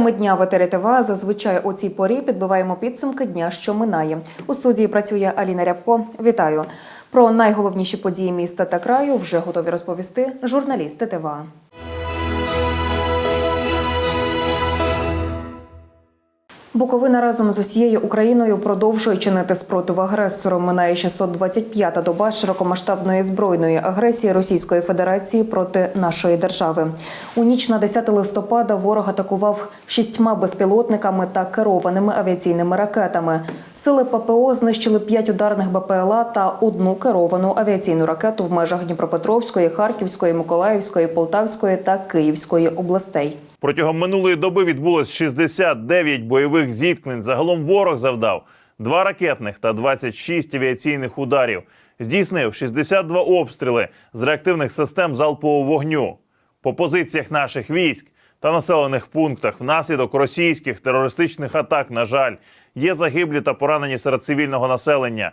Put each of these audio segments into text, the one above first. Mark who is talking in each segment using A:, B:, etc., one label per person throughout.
A: Теми дня в ТВА зазвичай у цій порі підбиваємо підсумки дня, що минає. У студії працює Аліна Рябко. Вітаю. Про найголовніші події міста та краю вже готові розповісти журналісти ТВА. Буковина разом з усією Україною продовжує чинити спротив агресору. Минає 625-та доба широкомасштабної збройної агресії Російської Федерації проти нашої держави. У ніч на 10 листопада ворог атакував шістьма безпілотниками та керованими авіаційними ракетами. Сили ППО знищили п'ять ударних БПЛА та одну керовану авіаційну ракету в межах Дніпропетровської, Харківської, Миколаївської, Полтавської та Київської областей.
B: Протягом минулої доби відбулось 69 бойових зіткнень. Загалом ворог завдав два ракетних та 26 авіаційних ударів. Здійснив 62 обстріли з реактивних систем залпового вогню. По позиціях наших військ та населених пунктах внаслідок російських терористичних атак, на жаль, є загиблі та поранені серед цивільного населення.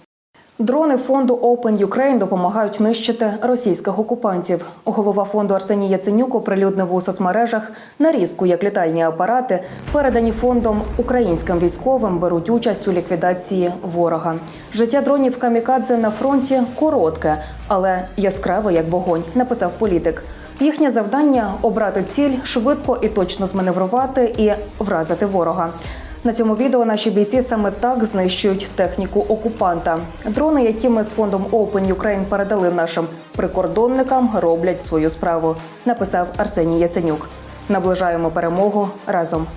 A: Дрони фонду Open Ukraine допомагають нищити російських окупантів. Голова фонду Арсеній Яценюк оприлюднив у соцмережах нарізку, як літальні апарати, передані фондом українським військовим, беруть участь у ліквідації ворога. Життя дронів камікадзе на фронті коротке, але яскраве як вогонь, написав політик. Їхнє завдання обрати ціль, швидко і точно зманеврувати і вразити ворога. На цьому відео наші бійці саме так знищують техніку окупанта. Дрони, які ми з фондом Open Ukraine передали нашим прикордонникам, роблять свою справу. Написав Арсеній Яценюк. Наближаємо перемогу разом.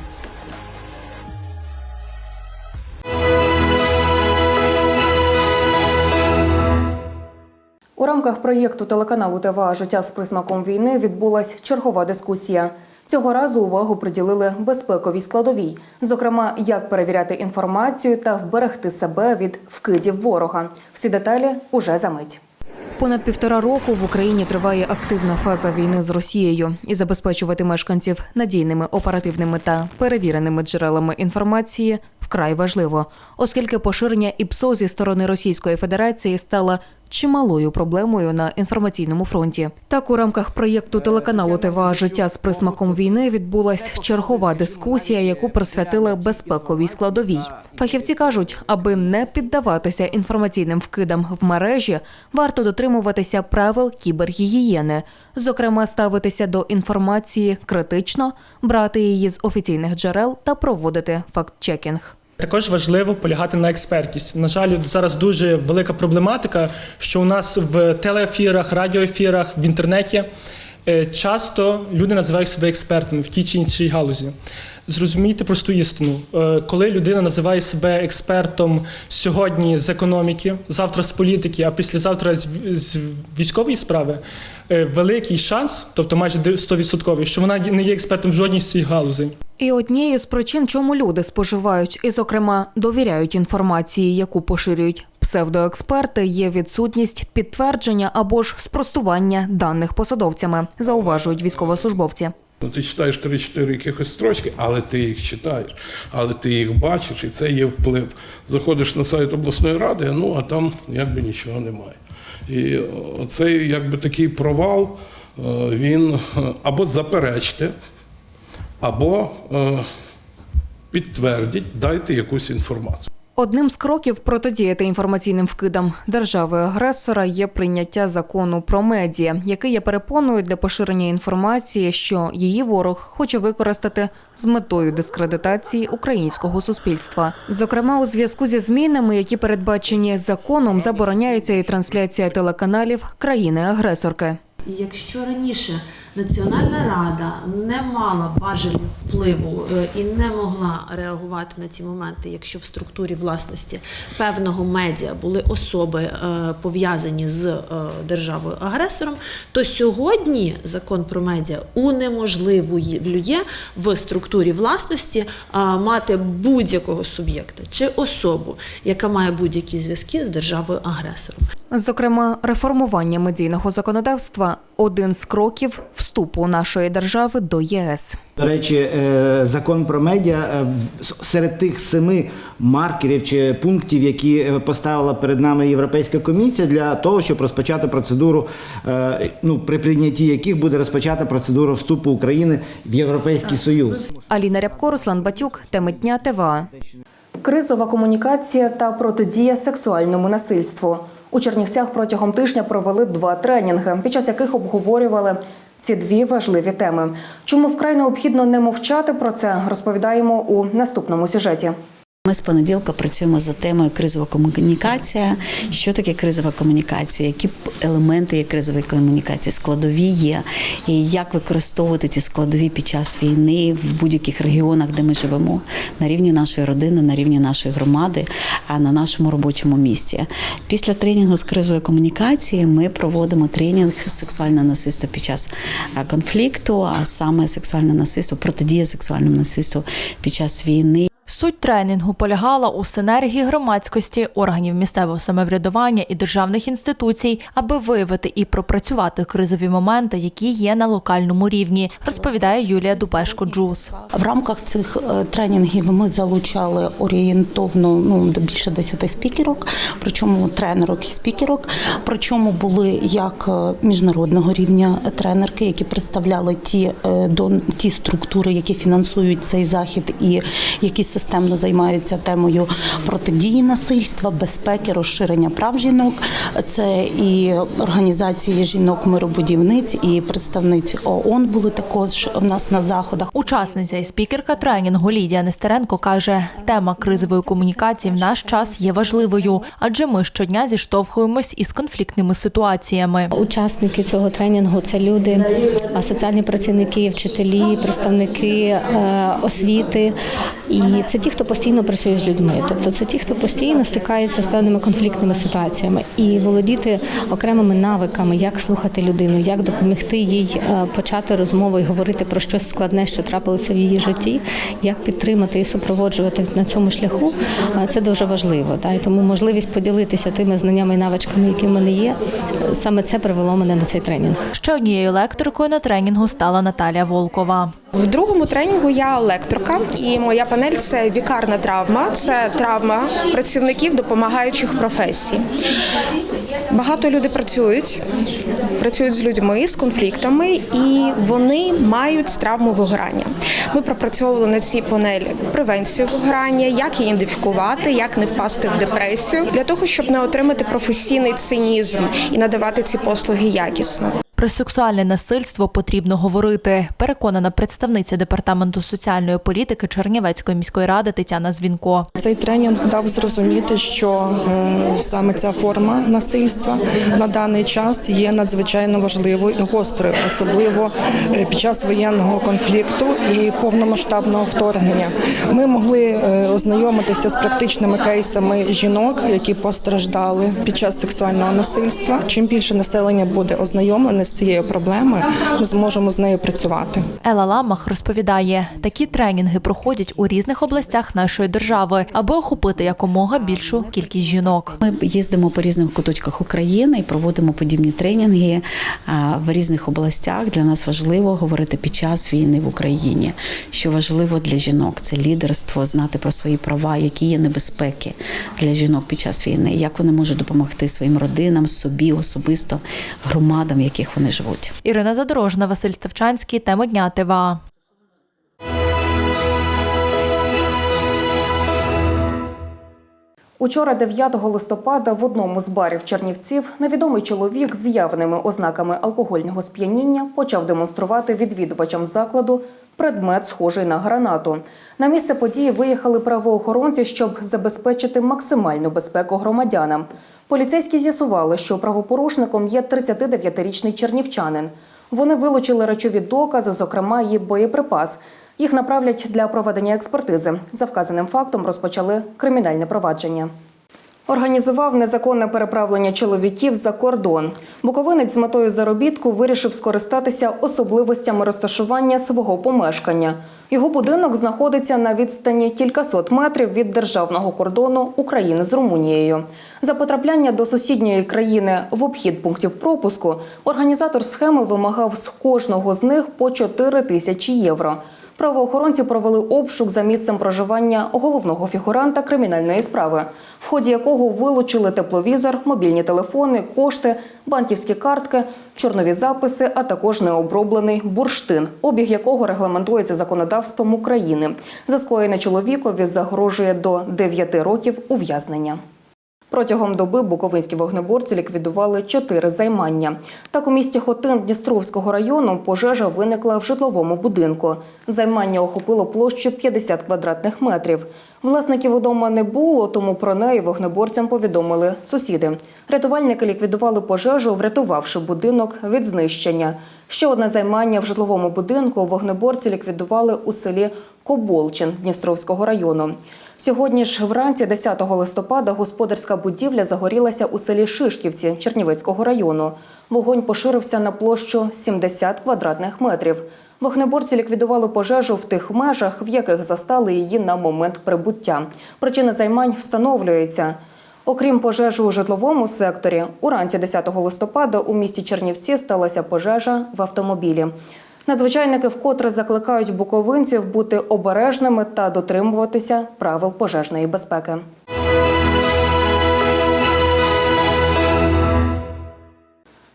A: У рамках проєкту телеканалу ТВА Життя з присмаком війни відбулась чергова дискусія. Цього разу увагу приділили безпековій складовій, зокрема, як перевіряти інформацію та вберегти себе від вкидів ворога. Всі деталі уже за мить. Понад півтора року в Україні триває активна фаза війни з Росією і забезпечувати мешканців надійними оперативними та перевіреними джерелами інформації вкрай важливо, оскільки поширення ІПСО зі сторони Російської Федерації стало чималою проблемою на інформаційному фронті. Так, у рамках проєкту телеканалу ТВА Життя з присмаком війни відбулась чергова дискусія, яку присвятили безпековій складовій. Фахівці кажуть, аби не піддаватися інформаційним вкидам в мережі, варто дотримуватися правил кібергігієни, зокрема, ставитися до інформації критично, брати її з офіційних джерел та проводити факт-чекінг.
C: Також важливо полягати на експертність. На жаль, зараз дуже велика проблематика, що у нас в телеефірах, радіоефірах, в інтернеті часто люди називають себе експертами в тій чи іншій галузі. Зрозумійте просту істину. Е, Коли людина називає себе експертом сьогодні з економіки, завтра з політики, а післязавтра з з військової справи, е, великий шанс, тобто майже 100%, що вона не є експертом в жодній з цих галузей.
A: І однією з причин, чому люди споживають і, зокрема, довіряють інформації, яку поширюють псевдоексперти, є відсутність підтвердження або ж спростування даних посадовцями, зауважують військовослужбовці.
D: Ну, ти читаєш 3-4 якихось строчки, але ти їх читаєш, але ти їх бачиш, і це є вплив. Заходиш на сайт обласної ради, ну а там якби нічого немає. І оцей якби такий провал, е, він е, або заперечте, або е, підтвердіть, дайте якусь інформацію.
A: Одним з кроків протидіяти інформаційним вкидам держави-агресора є прийняття закону про медіа, який є перепоною для поширення інформації, що її ворог хоче використати з метою дискредитації українського суспільства. Зокрема, у зв'язку зі змінами, які передбачені законом, забороняється і трансляція телеканалів країни-агресорки.
E: Якщо раніше Національна рада не мала важелів впливу е, і не могла реагувати на ці моменти, якщо в структурі власності певного медіа були особи е, пов'язані з е, державою агресором, то сьогодні закон про медіа унеможливує в структурі власності мати будь-якого суб'єкта чи особу, яка має будь-які зв'язки з державою агресором.
A: Зокрема, реформування медійного законодавства один з кроків вступу нашої держави до ЄС.
F: До речі, е, закон про медіа е, в- серед тих семи маркерів чи пунктів, які е, поставила перед нами Європейська комісія для того, щоб розпочати процедуру, ну при прийнятті яких буде розпочата процедура вступу України в Європейський Союз.
A: Аліна Рябко, Руслан Батюк, теми дня ТВА. Кризова комунікація та протидія сексуальному насильству. У Чернівцях протягом тижня провели два тренінги, під час яких обговорювали ці дві важливі теми. Чому вкрай необхідно не мовчати про це, розповідаємо у наступному сюжеті.
G: Ми з понеділка працюємо за темою кризова комунікація. Що таке кризова комунікація? Які елементи є кризової комунікації? Складові є, і як використовувати ці складові під час війни в будь-яких регіонах, де ми живемо, на рівні нашої родини, на рівні нашої громади, а на нашому робочому місці. Після тренінгу з кризової комунікації ми проводимо тренінг сексуальне насильство під час конфлікту, а саме сексуальне насильство, протидія сексуальному насильству під час війни.
H: Суть тренінгу полягала у синергії громадськості, органів місцевого самоврядування і державних інституцій, аби виявити і пропрацювати кризові моменти, які є на локальному рівні, розповідає Юлія Дупешко Джус.
I: В рамках цих е, тренінгів ми залучали орієнтовно ну більше 10 спікерок, причому тренерок і спікерок. Причому були як е, міжнародного рівня тренерки, які представляли ті е, до ті структури, які фінансують цей захід, і які системно займаються темою протидії насильства, безпеки, розширення прав жінок. Це і організації жінок миробудівниць, і представниці ООН були також в нас на заходах.
H: Учасниця і спікерка тренінгу Лідія Нестеренко каже, тема кризової комунікації в наш час є важливою, адже ми щодня зіштовхуємось із конфліктними ситуаціями.
J: Учасники цього тренінгу це люди, а соціальні працівники, вчителі, представники е, освіти. І це ті, хто постійно працює з людьми. Тобто це ті, хто постійно стикається з певними конфліктними ситуаціями і володіти окремими навиками, як слухати людину, як допомогти їй е, почати розмову і говорити про щось складне, що трапилося в її житті, як підтримати і супроводжувати на цьому шляху. е, Це дуже важливо. Та? І тому можливість поділитися тими знаннями і навичками, які в мене є, саме це привело мене на цей тренінг.
H: Ще однією лекторкою на тренінгу стала Наталія Волкова.
K: В другому тренінгу я лекторка, і моя панель це вікарна травма. Це травма працівників допомагаючих професій. Багато людей працюють, працюють з людьми з конфліктами, і вони мають травму вигорання. Ми пропрацьовували на цій панелі превенцію вигорання, як її ідентифікувати, як не впасти в депресію, для того, щоб не отримати професійний цинізм і надавати ці послуги якісно.
H: Про сексуальне насильство потрібно говорити, переконана представниця департаменту соціальної політики Чернівецької міської ради Тетяна Звінко.
L: Цей тренінг дав зрозуміти, що саме ця форма насильства на даний час є надзвичайно важливою і гострою, особливо е, під час воєнного конфлікту і повномасштабного вторгнення. Ми могли е, ознайомитися з практичними кейсами жінок, які постраждали під час сексуального насильства. Чим більше населення буде ознайомлене цією проблемою, ми зможемо з нею працювати.
H: Ела Ламах розповідає, такі тренінги проходять у різних областях нашої держави, аби охопити якомога більшу кількість жінок.
G: Ми їздимо по різних куточках України і проводимо подібні тренінги в різних областях. Для нас важливо говорити під час війни в Україні. Що важливо для жінок це лідерство, знати про свої права, які є небезпеки для жінок під час війни, як вони можуть допомогти своїм родинам, собі особисто громадам, в яких вони живуть.
H: Ірина Задорожна, Василь Ставчанський, тема дня ТВА.
A: Учора, 9 листопада, в одному з барів Чернівців невідомий чоловік з явними ознаками алкогольного сп'яніння почав демонструвати відвідувачам закладу предмет, схожий на гранату. На місце події виїхали правоохоронці, щоб забезпечити максимальну безпеку громадянам. Поліцейські з'ясували, що правопорушником є 39-річний чернівчанин. Вони вилучили речові докази, зокрема і боєприпас. Їх направлять для проведення експертизи. За вказаним фактом розпочали кримінальне провадження. Організував незаконне переправлення чоловіків за кордон. Буковинець з метою заробітку вирішив скористатися особливостями розташування свого помешкання. Його будинок знаходиться на відстані кількасот метрів від державного кордону України з Румунією. За потрапляння до сусідньої країни в обхід пунктів пропуску організатор схеми вимагав з кожного з них по 4 тисячі євро. Правоохоронці провели обшук за місцем проживання головного фігуранта кримінальної справи, в ході якого вилучили тепловізор, мобільні телефони, кошти, банківські картки, чорнові записи, а також необроблений бурштин, обіг якого регламентується законодавством України. За скоєне чоловікові загрожує до 9 років ув'язнення. Протягом доби буковинські вогнеборці ліквідували чотири займання. Так у місті Хотин Дністровського району пожежа виникла в житловому будинку. Займання охопило площу 50 квадратних метрів. Власників удома не було, тому про неї вогнеборцям повідомили сусіди. Рятувальники ліквідували пожежу, врятувавши будинок від знищення. Ще одне займання в житловому будинку вогнеборці ліквідували у селі Коболчин Дністровського району. Сьогодні ж вранці, 10 листопада, господарська будівля загорілася у селі Шишківці Чернівецького району. Вогонь поширився на площу 70 квадратних метрів. Вогнеборці ліквідували пожежу в тих межах, в яких застали її на момент прибуття. Причина займань встановлюється. Окрім пожежі у житловому секторі, уранці 10 листопада у місті Чернівці сталася пожежа в автомобілі. Надзвичайники вкотре закликають буковинців бути обережними та дотримуватися правил пожежної безпеки.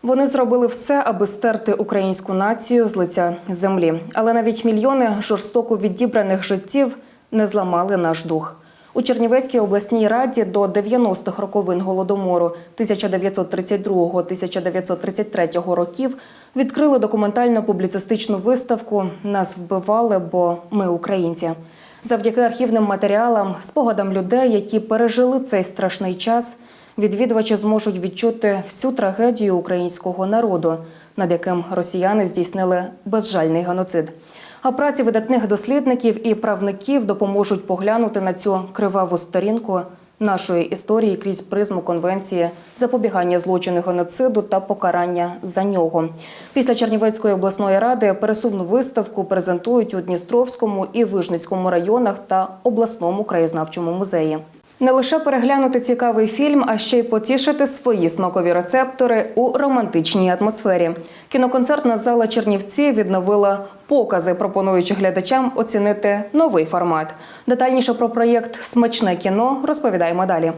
A: Вони зробили все, аби стерти українську націю з лиця землі. Але навіть мільйони жорстоко відібраних життів не зламали наш дух. У Чернівецькій обласній раді до 90-х роковин голодомору 1932-1933 років відкрили документально-публіцистичну виставку Нас вбивали, бо ми українці. Завдяки архівним матеріалам, спогадам людей, які пережили цей страшний час, відвідувачі зможуть відчути всю трагедію українського народу, над яким росіяни здійснили безжальний геноцид. А праці видатних дослідників і правників допоможуть поглянути на цю криваву сторінку нашої історії крізь призму конвенції запобігання злочину геноциду та покарання за нього. Після Чернівецької обласної ради пересувну виставку презентують у Дністровському і Вижницькому районах та обласному краєзнавчому музеї. Не лише переглянути цікавий фільм, а ще й потішити свої смакові рецептори у романтичній атмосфері. Кіноконцертна зала Чернівці відновила покази, пропонуючи глядачам оцінити новий формат. Детальніше про проєкт Смачне кіно розповідаємо далі.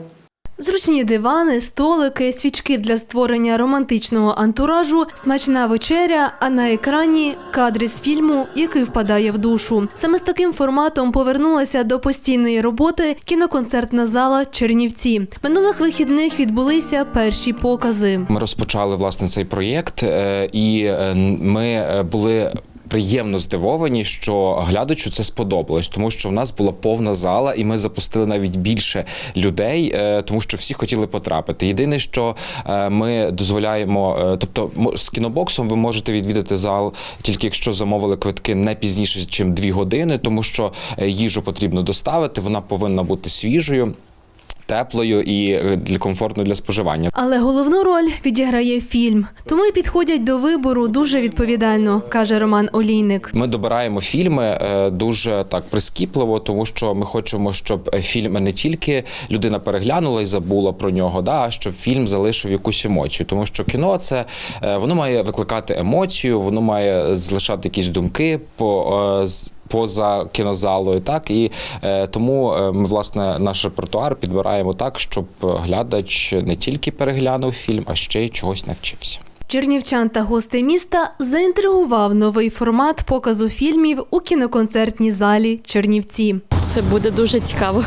M: Зручні дивани, столики, свічки для створення романтичного антуражу, смачна вечеря, а на екрані кадри з фільму, який впадає в душу. Саме з таким форматом повернулася до постійної роботи кіноконцертна зала Чернівці. Минулих вихідних відбулися перші покази.
N: Ми розпочали власне цей проєкт, е, і е, ми е, були. Приємно здивовані, що глядачу це сподобалось, тому що в нас була повна зала, і ми запустили навіть більше людей, е, тому що всі хотіли потрапити. Єдине, що е, ми дозволяємо, е, тобто з кінобоксом ви можете відвідати зал тільки якщо замовили квитки не пізніше, ніж дві години, тому що їжу потрібно доставити, вона повинна бути свіжою. Теплою і е, для комфортною для споживання.
M: Але головну роль відіграє фільм, тому й підходять до вибору дуже відповідально, каже Роман Олійник.
N: Ми добираємо фільми е, дуже так прискіпливо, тому що ми хочемо, щоб е, фільм не тільки людина переглянула і забула про нього, да, а щоб фільм залишив якусь емоцію. Тому що кіно це воно має викликати емоцію, воно має залишати якісь думки по. Поза кінозалою, так і е, тому е, ми власне наш репертуар підбираємо так, щоб глядач не тільки переглянув фільм, а ще й чогось навчився.
M: Чернівчан та гостей міста заінтригував новий формат показу фільмів у кіноконцертній залі Чернівці.
O: Це буде дуже цікаво.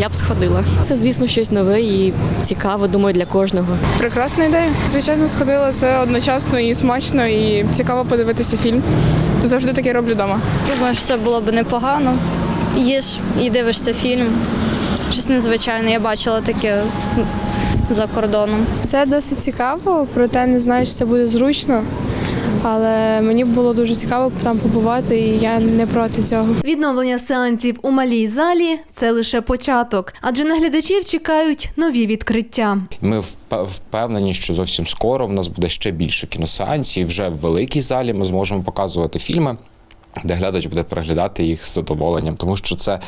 O: Я б сходила. Це, звісно, щось нове і цікаве, думаю, для кожного.
P: Прекрасна ідея. Звичайно, сходила це одночасно і смачно, і цікаво подивитися фільм. Завжди таке роблю вдома.
Q: Думаю, що це було б непогано. Їж і дивишся фільм. Щось незвичайне. Я бачила таке за кордоном.
P: Це досить цікаво, проте не знаю, чи це буде зручно. Але мені було дуже цікаво там побувати, і я не проти цього.
M: Відновлення сеансів у малій залі це лише початок, адже на глядачів чекають нові відкриття.
N: Ми впе- впевнені, що зовсім скоро в нас буде ще більше кіносеансів. Вже в великій залі ми зможемо показувати фільми. Де глядач буде переглядати їх з задоволенням, тому що це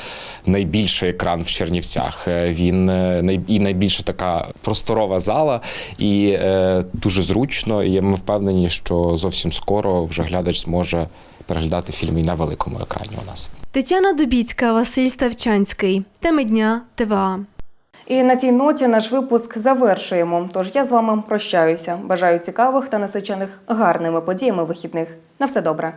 N: найбільший екран в Чернівцях. Е, Він е, і найбільша така просторова зала, і е, дуже зручно. І ми впевнені, що зовсім скоро вже глядач зможе переглядати фільми і на великому екрані у нас.
M: Тетяна Дубіцька, Василь Ставчанський. Теми дня ТВА.
A: І на цій ноті наш випуск завершуємо. Тож я з вами прощаюся. Бажаю цікавих та насичених гарними подіями вихідних. На все добре.